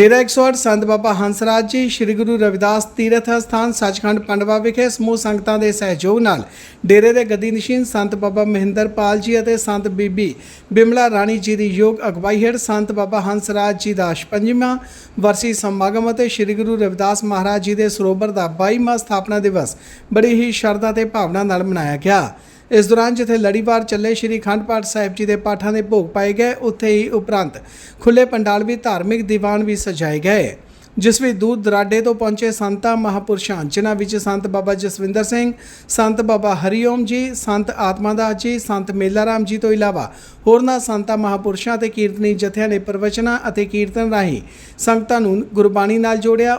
ਡੇਰਾ 108 ਸੰਤ ਬਾਬਾ ਹੰਸਰਾਜ ਜੀ, ਸ੍ਰੀ ਗੁਰੂ ਰਵਿਦਾਸ ਤੀਰਥ ਸਥਾਨ, ਸੱਚਖੰਡ ਪੰਡਵਾ ਵਿਖੇ ਸਮੂਹ ਸੰਗਤਾਂ ਦੇ ਸਹਿਯੋਗ ਨਾਲ ਡੇਰੇ ਦੇ ਗੱਦੀ ਨਸ਼ੀਨ ਸੰਤ ਬਾਬਾ ਮਹਿੰਦਰਪਾਲ ਜੀ ਅਤੇ ਸੰਤ ਬੀਬੀ ਬਿਮਲਾ ਰਾਣੀ ਜੀ ਦੀ ਯੋਗ ਅਗਵਾਈ ਹੇਠ ਸੰਤ ਬਾਬਾ ਹੰਸਰਾਜ ਜੀ ਦਾ 55ਵਾਂ ਵਰਸੀ ਸਮਾਗਮ ਅਤੇ ਸ੍ਰੀ ਗੁਰੂ ਰਵਿਦਾਸ ਮਹਾਰਾਜ ਜੀ ਦੇ ਸਰੋਵਰ ਦਾ 22ਵਾਂ ਸਥਾਪਨਾ ਦਿਵਸ ਬੜੀ ਹੀ ਸ਼ਰਧਾ ਤੇ ਭਾਵਨਾ ਨਾਲ ਮਨਾਇਆ ਗਿਆ। ਇਸ ਦੌਰਾਨ ਜਿੱਥੇ ਲੜੀਵਾਰ ਚੱਲੇ ਸ਼੍ਰੀ ਅਖੰਡ ਪਾਠ ਸਾਹਿਬ ਜੀ ਦੇ ਪਾਠਾਂ ਦੇ ਭੋਗ ਪਾਏ ਗਏ, ਉੱਥੇ ਹੀ ਉਪਰੰਤ ਖੁੱਲੇ ਪੰਡਾਲ ਵੀ ਧਾਰਮਿਕ ਦੀਵਾਨ ਵੀ ਸਜਾਏ ਗਏ। ਜਿਸ ਵਿੱਚ ਦੂਰ ਦਰਾਡੇ ਤੋਂ ਪਹੁੰਚੇ ਸੰਤਾਂ, ਮਹਾਪੁਰਸ਼ਾਂ, ਜਿਨ੍ਹਾਂ ਵਿੱਚ ਸੰਤ ਬਾਬਾ ਜਸਵਿੰਦਰ ਸਿੰਘ, ਸੰਤ ਬਾਬਾ ਹਰੀਓਮ ਜੀ, ਸੰਤ ਆਤਮਾਦਾਸ ਜੀ, ਸੰਤ ਮੇਲਾਰਾਮ ਜੀ ਤੋਂ ਇਲਾਵਾ ਹੋਰਨਾਂ ਸੰਤਾਂ, ਮਹਾਪੁਰਸ਼ਾਂ ਤੇ ਕੀਰਤਨੀ ਜਥਿਆਂ ਨੇ ਪ੍ਰਵਚਨਾਂ ਅਤੇ ਕੀਰਤਨ ਰਾਹੀਂ ਸੰਗਤਾਂ ਨੂੰ ਗੁਰਬਾਣੀ ਨਾਲ ਜੋੜਿਆ।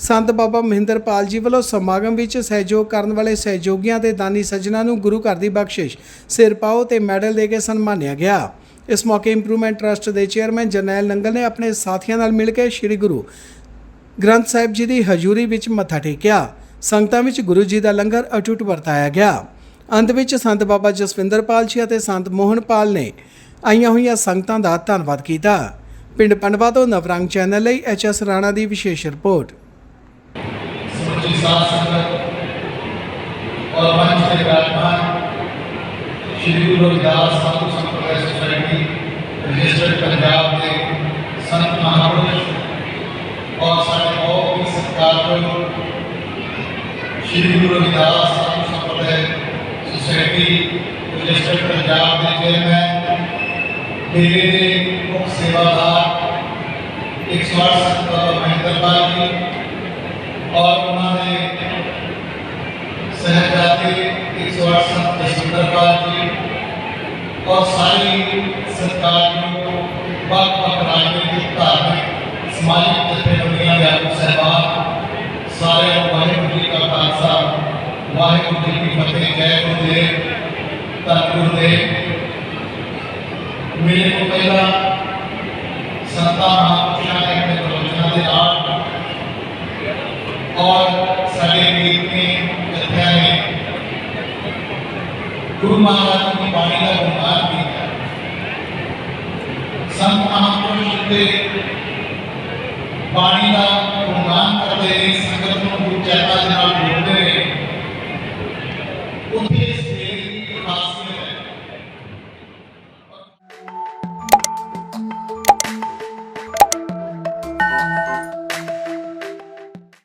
ਸੰਤ ਬਾਬਾ ਮਹਿੰਦਰਪਾਲ ਜੀ ਵੱਲੋਂ ਸਮਾਗਮ ਵਿੱਚ ਸਹਿਯੋਗ ਕਰਨ ਵਾਲੇ ਸਹਿਯੋਗੀਆਂ ਤੇ ਦਾਨੀ ਸੱਜਣਾ ਨੂੰ ਗੁਰੂ ਘਰ ਦੀ ਬਖਸ਼ਿਸ਼, ਸਿਰ ਪਾਓ ਤੇ ਮੈਡਲ ਦੇ ਕੇ ਸਨਮਾਨਿਆ ਗਿਆ। ਇਸ ਮੌਕੇ ਇੰਪਰੂਵਮੈਂਟ ਟਰਸਟ ਦੇ ਚੇਅਰਮੈਨ ਜਰਨੈਲ ਨੰਗਲ ਨੇ ਆਪਣੇ ਸਾਥੀਆਂ ਨਾਲ ਮਿਲ ਕੇ ਸ੍ਰੀ ਗੁਰੂ ਗ੍ਰੰਥ ਸਾਹਿਬ ਜੀ ਦੀ ਹਜ਼ੂਰੀ ਵਿੱਚ ਮੱਥਾ ਟੇਕਿਆ। ਸੰਗਤਾਂ ਵਿੱਚ ਗੁਰੂ ਜੀ ਦਾ ਲੰਗਰ ਅਟੁੱਟ ਵਰਤਾਇਆ ਗਿਆ। ਅੰਤ ਵਿੱਚ ਸੰਤ ਬਾਬਾ ਜਸਵਿੰਦਰਪਾਲ ਜੀ ਅਤੇ ਸੰਤ ਮੋਹਨਪਾਲ ਨੇ ਆਈਆਂ ਹੋਈਆਂ ਸੰਗਤਾਂ ਦਾ ਧੰਨਵਾਦ ਕੀਤਾ। ਪਿੰਡ ਪੰਡਵਾ ਤੋਂ ਨਵਰੰਗ ਚੈਨਲ ਲਈ ਐਚ ਐਸ ਰਾਣਾ ਦੀ ਵਿਸ਼ੇਸ਼ ਰਿਪੋਰਟ। ਸਮੁੱਚੀ ਸਾਧ ਸੰਗਤ ਔਰ ਮੰਚ ਤੇ ਵਿਰਾਜਮਾਨ श्री गुरु रविदास साधु संप्रदाय सोसाइटी रजिस्टर्ड पंजाब के संत महापुरुष, और सारे बहुत ही सत्कार श्री गुरु रविदास साधु संप्रदाय सोसाइटी रजिस्टर्ड पंजाब के चेयरमैन मेरे मुख्य सेवादार एक सौ आठ संत महेंद्र पाल जी, और उन्होंने सहजाते एक सौ आठ संत जसविंदर पाल जी और सारी सरकारियों वक्त वक्त राजनीतिक धार्मिक समाजिक गतिविधियाँ व्यापक सहबाग सारे वाहिगुरु जी का खालसा, वाहिगुरु जी की फतेह, जय गुरुदेव तन दे मेरे को पहला संता महापुरुषा ने अपने प्रवचना से आप। और सारे गीत ने कथ्या ने गुरु महाराज की बाणी ਸੰਤ ਮਹਾਂਪੁਰਸ਼ ਦੇ ਬਾਣੀ ਦਾ